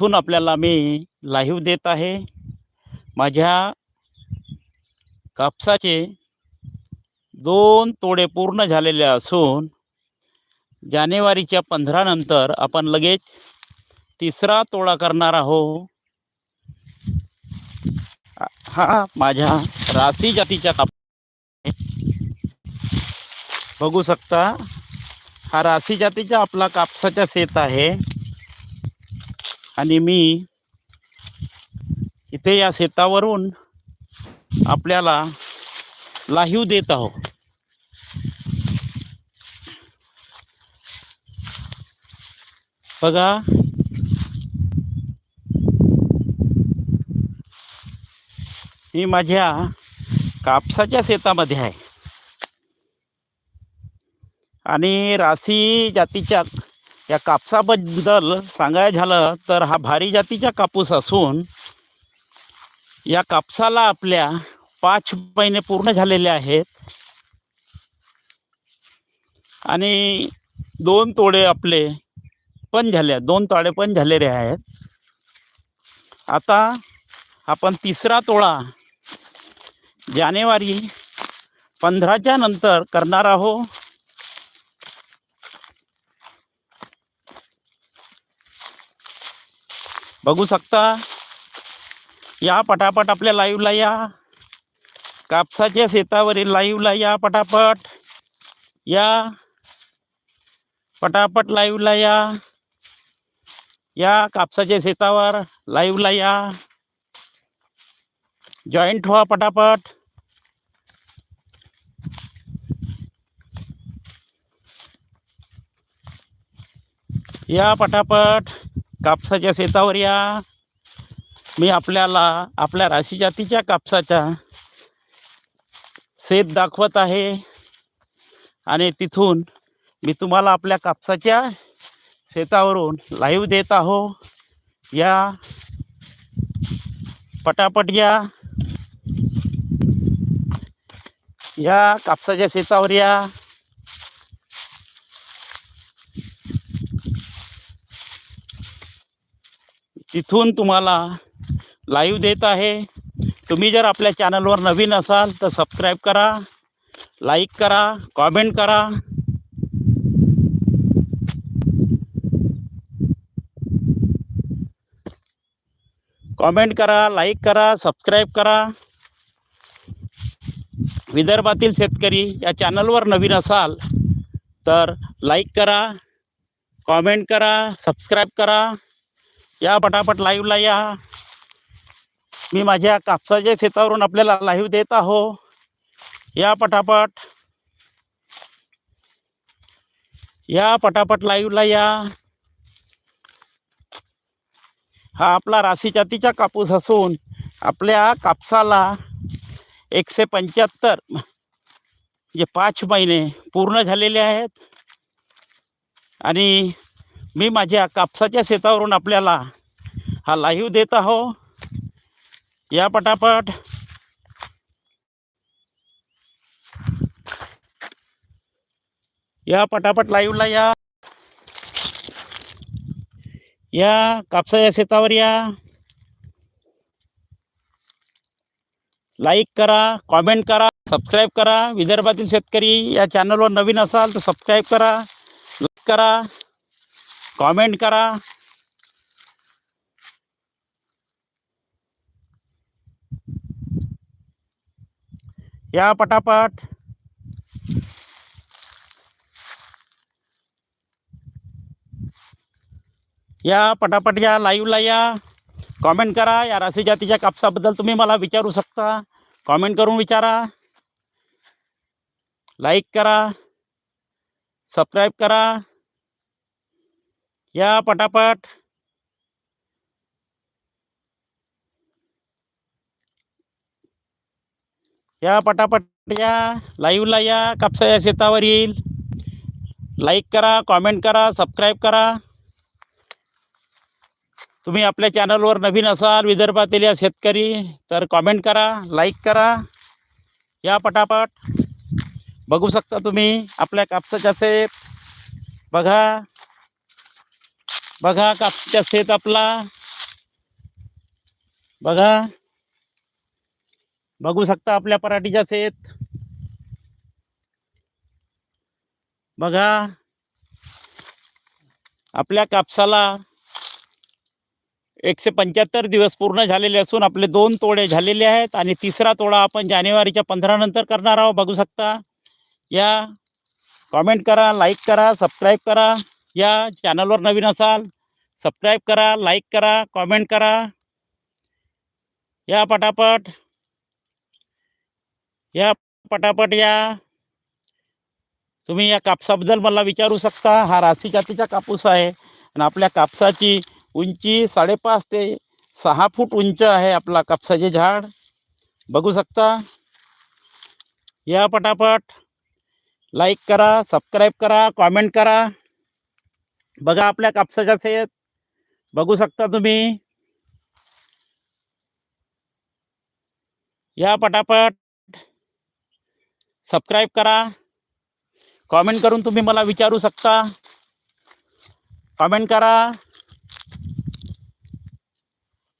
इथून आपल्याला मी लाईव्ह देत आहे. माझ्या कापसाचे दोन तोडे पूर्ण झालेले असून जानेवारीच्या पंधरा नंतर आपण लगेच तिसरा तोडा करणार आहोत. हा माझ्या रासी जातीच्या काप बघू शकता. हा रासी जातीचा आपला कापसाचा शेत आहे. आणि मी इथे या शेतावरून आपल्याला लाहीव देत आहो बघा. मी माझ्या कापसाच्या शेतामध्ये आहे. आणि राशी जातीच्या या कापसाबद्दल सांगायचं झालं तर हा भारी जातीचा कापूस असून या कापसाला आपल्या पाच महिने पूर्ण झालेले आहेत. आणि दोन तोडे आपले पण झाले दोन तोडे पण झालेले आहेत. आता आपण तिसरा तोळा जानेवारी पंधराच्या नंतर करणार आहोत. बघू शकता. या पटापट आपल्या लाईव्हला या. कापसाच्या शेतावरील लाईव्हला या पटापट. या. पटापट लाईव्हला या. या कापसाच्या शेतावर लाईव्हला या. जॉईंट व्हा पटापट. या पटापट. कापसाच्या शेतावर या. मी आपल्याला आपल्या राशी जातीच्या कापसाच्या शेत दाखवत आहे. आणि तिथून मी तुम्हाला आपल्या कापसाच्या शेतावरून लाईव्ह देत आहो. या. पटापट या. या कापसाच्या शेतावर या. तिथून तुम्हाला लाईव्ह देत आहे. तुम्ही जर आपल्या चॅनलवर नवीन असाल तर सबस्क्राईब करा लाईक करा कॉमेंट करा. कॉमेंट करा लाईक करा सबस्क्राईब करा. विदर्भातील शेतकरी या चॅनलवर नवीन असाल तर लाईक करा कॉमेंट करा सबस्क्राईब करा. या पटापट लाईव्हला या. मी माझ्या कापसाच्या शेतावरून आपल्याला लाईव्ह देत आहो. या पटापट. या पटापट लाईव्हला या. हा आपला राशी जातीचा कापूस असून आपल्या कापसाला एकशे पंच्याहत्तर जे पाच महिने पूर्ण झालेले आहेत. आणि मी माझ्या कापसाच्या शेतावरून आपल्याला हा लाईव्ह देत आहो. या पटापट. या पटापट लाईव्हला या. या कापसाच्या शेतावर या. लाईक करा कॉमेंट करा सबस्क्राईब करा. विदर्भातील शेतकरी या चॅनलवर नवीन असाल तर सबस्क्राईब करा लाईक करा. कॉमेंट करा. या पटापट. या पटापट या लाईव्हला या. कॉमेंट करा. या राशी जातीच्या कापसाबद्दल तुम्ही मला विचारू शकता. कॉमेंट करून विचारा. लाईक करा. सबस्क्राईब करा. या पटापट. या पटापट या लाईव्हला या कापसाच्या शेतावर येईल लाईक करा कॉमेंट करा सबस्क्राईब करा. तुम्ही आपल्या चॅनलवर नवीन असाल विदर्भातील या शेतकरी तर कॉमेंट करा लाईक करा. या पटापट. बघू शकता तुम्ही आपल्या कापसाच्या शेत. बघा. बघा कापच्या शेत आपला. बघा. बघू शकता आपल्या पराठीच्या शेत बघा. आपल्या कापसाला एकशे पंच्याहत्तर दिवस पूर्ण झालेले असून आपले दोन तोडे झालेले आहेत आणि तिसरा तोडा आपण जानेवारीच्या पंधरा नंतर करणार आहोत. बघू शकता. या कॉमेंट करा लाईक करा सबस्क्राईब करा. या चॅनलवर नवीन असाल सबस्क्राईब करा लाईक करा कॉमेंट करा. या पटापट. या पटापट या. तुम्ही या कापसाबद्दल मला विचारू शकता. हा राशी जातीचा कापूस आहे आणि आपल्या कापसाची उंची साडेपाच ते सहा फूट उंच आहे आपला कापसाचे झाड. बघू शकता. या पटापट. लाईक करा सबस्क्राईब करा कॉमेंट करा. बघा आपल्या कापसाच्या शेत बघू शकता तुम्ही. या पटापट. सबस्क्राईब करा. कॉमेंट करून तुम्ही मला विचारू शकता. कॉमेंट करा.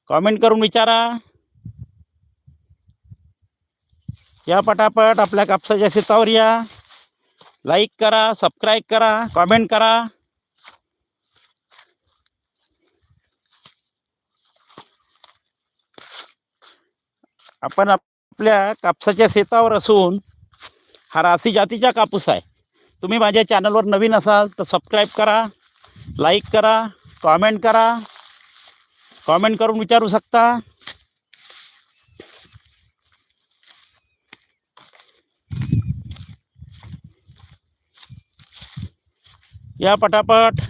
कॉमेंट करून विचारा. या पटापट आपल्या कापसाच्या शेतावर या. लाईक करा सबस्क्राईब करा कॉमेंट करा. आपण आपल्या कापसाच्या शेतावर असून हा राशी जातीचा कापूस आहे. तुम्ही माझ्या चॅनलवर नवीन असाल तर सबस्क्राईब करा लाईक करा कॉमेंट करा कॉमेंट करून विचारू शकता. या पटापट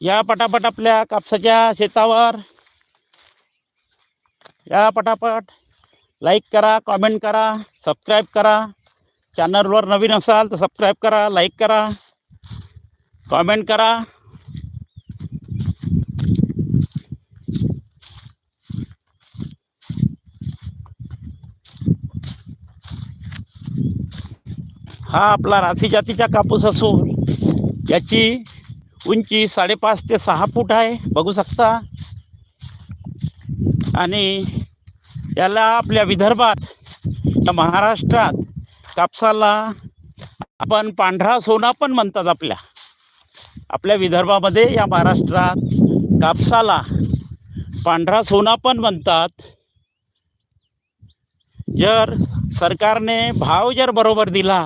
या पटापट आपल्या कापसाच्या शेतावर. या पटापट लाईक करा कॉमेंट करा सबस्क्राईब करा. चॅनलवर नवीन असाल तर सबस्क्राईब करा लाईक करा. कॉमेंट करा. हा आपला राशी जातीचा कापूस असून याची उंची साडेपाच ते सहा फूट आहे बघू शकता. आणि याला आपल्या विदर्भात या महाराष्ट्रात कापसाला आपण पांढरा सोना पण म्हणतात आपल्या. आपल्या विदर्भामध्ये या महाराष्ट्रात कापसाला पांढरा सोना पण म्हणतात. जर सरकारने भाव जर बरोबर दिला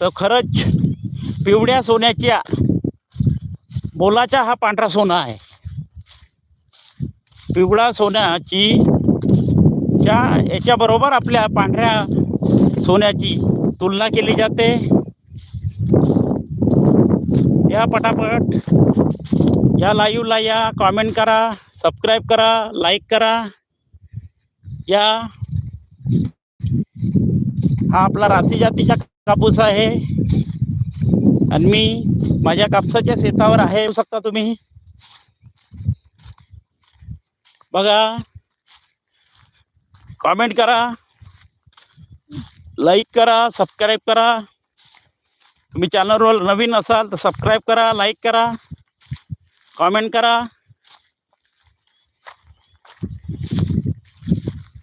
तर खरंच पिवळ्या सोन्याच्या मोलाचा हा पांढरा सोना आहे. पिवळा सोन्याची च्या याच्याबरोबर आपल्या पांढऱ्या सोन्याची तुलना केली जाते. या पटापट या लाईव्हला या कॉमेंट करा सबस्क्राईब करा लाईक करा. या हा आपला राशी जातीचा कापूस आहे. आणि मी माझ्या कापसाच्या शेतावर आहे. येऊ शकता तुम्ही? बघा. कॉमेंट करा. लाईक करा सबस्क्राईब करा. तुम्ही चॅनलवर नवीन असाल तर सबस्क्राईब करा लाईक करा. कॉमेंट करा.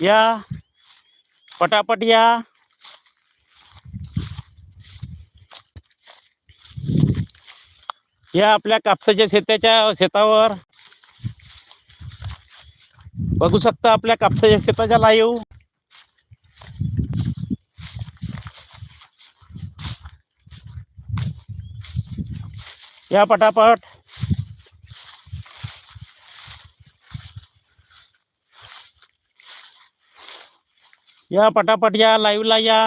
या. पटापट या. या आपल्या कापसाच्या शेताच्या शेतावर. बघू शकता आपल्या कापसाच्या शेताच्या लाईव. या पटापट. या पटापट या लाईव्हला या.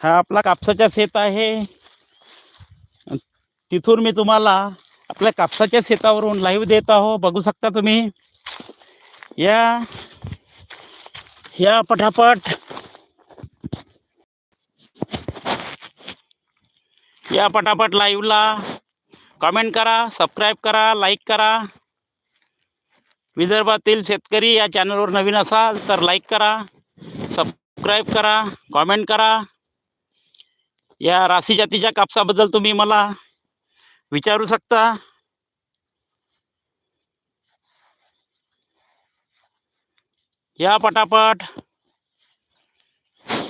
हा आपला कापसाच्या शेत आहे. तिथून मी तुम्हाला आपल्या कापसाच्या शेतावरून लाईव्ह देत आहो. बघू शकता तुम्ही. या. या पटापट. या पटापट लाईव्हला कमेंट करा सबस्क्राईब करा लाईक करा. विदर्भातील शेतकरी या चॅनलवर नवीन असाल तर लाईक करा सबस्क्राईब करा कॉमेंट करा. या राशी जातीच्या कापसाबद्दल तुम्ही मला विचारू शकता? या पटापट.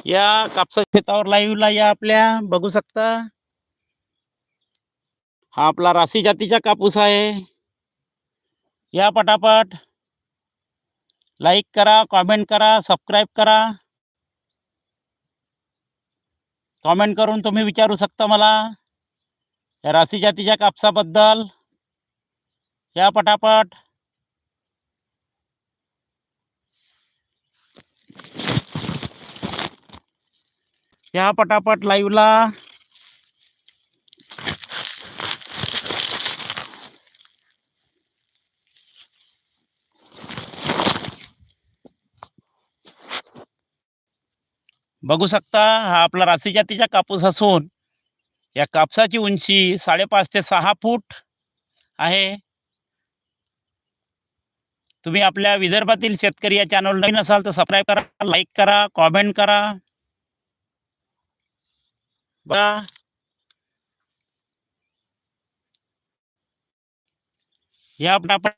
या कापसा शेतावर लाईव्हला या आपल्या. बघू शकता. हा आपला राशी जातीचा कापूस आहे. या पटापट. लाईक करा कॉमेंट करा सबस्क्राईब करा. कॉमेंट करून तुम्ही विचारू शकता मला. या राशी जातीच्या कापसाबद्दल. या पटापट. या पटापट लाईव्हला बघू शकता हा आपला राशी जातीचा कापूस असून या कापसाची उंची साडेपाच ते सहा फूट आहे. तुम्ही आपल्या विदर्भातील शेतकरी या चॅनल नवीन असाल तर सबस्क्राईब करा लाईक करा कॉमेंट करा. बघा. या आपण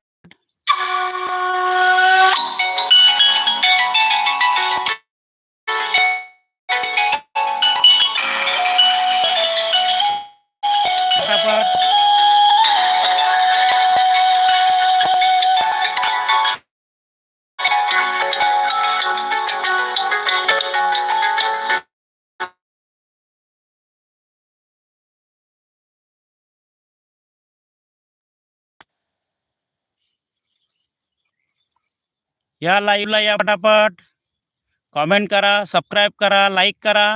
या लाईव्हला या पटापट. कॉमेंट करा सबस्क्राईब करा लाईक करा.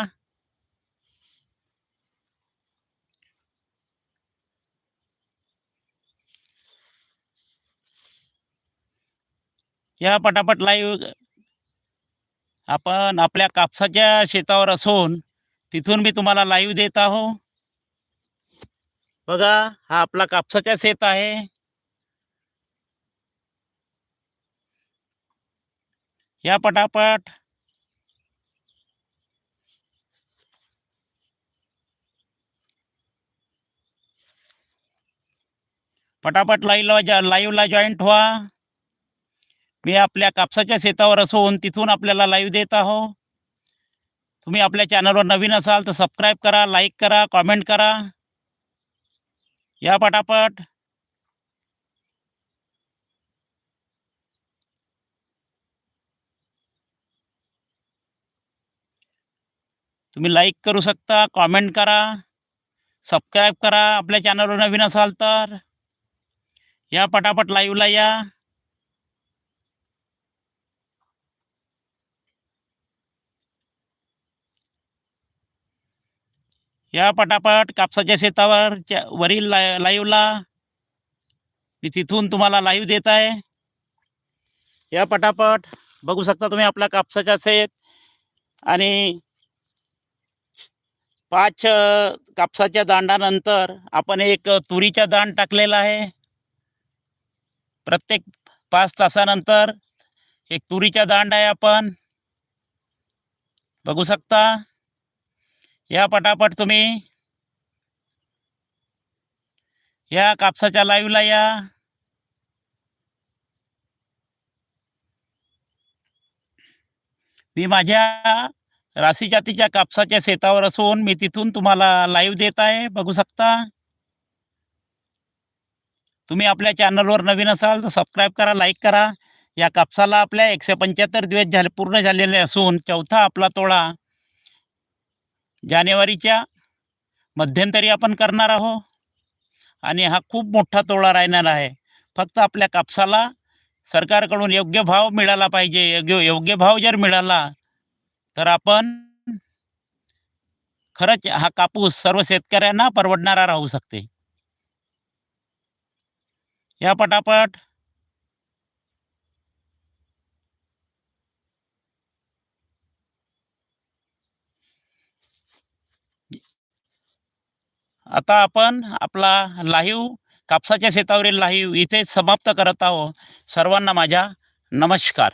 या पटापट लाईव्ह आपण आपल्या कापसाच्या शेतावर असून तिथून मी तुम्हाला लाईव्ह देत आहो. बघा हा आपला कापसाचा शेत आहे. या पटापट. पटापट लाईव्हला लाईव्हला जॉईंट व्हा मी आपल्या कापसाच्या शेतावर असून तिथून आपल्याला लाईव्ह देत आहो. तुम्ही आपल्या चॅनलवर नवीन असाल तर सबस्क्राईब करा लाईक करा कॉमेंट करा. या पटापट. तुम्ही लाईक करू शकता कॉमेंट करा सबस्क्राईब करा आपल्या चॅनलवर नवीन असाल तर. या पटापट लाईव्हला या. या पटापट कापसाच्या शेतावर वरील ला. लाईव्हला मी तिथून तुम्हाला लाईव्ह देत आहे. या पटापट बघू शकता तुम्ही आपला कापसाचा शेत आणि पाच कापसाच्या दांडानंतर आपण एक तुरीचा दांड टाकलेला आहे. प्रत्येक पाच तासानंतर एक तुरीचा दांड आहे आपण. बघू शकता. या पटापट तुम्ही या कापसाच्या लाईव्हला या. मी माझ्या राशी जातीच्या कापसाच्या शेतावर असून मी तिथून तुम्हाला लाईव्ह देत आहे. बघू शकता. तुम्ही आपल्या चॅनलवर नवीन असाल तर सबस्क्राईब करा लाईक करा. या कापसाला आपल्या एकशे पंच्याहत्तर दिवस झाले पूर्ण झालेले असून चौथा आपला तोडा जानेवारीच्या मध्यंतरी आपण करणार आहोत. आणि हा खूप मोठा तोडा राहणार आहे. फक्त आपल्या कापसाला सरकारकडून योग्य भाव मिळाला पाहिजे. योग्य योग्य भाव जर मिळाला तर आपण खरंच हा कापूस सर्व शेतकऱ्यांना परवडणारा राहू शकते. या पटापट आता आपण आपला लाईव्ह कापसाच्या शेतावरील लाईव्ह इथे समाप्त करत आहो सर्वांना माझ्या नमस्कार.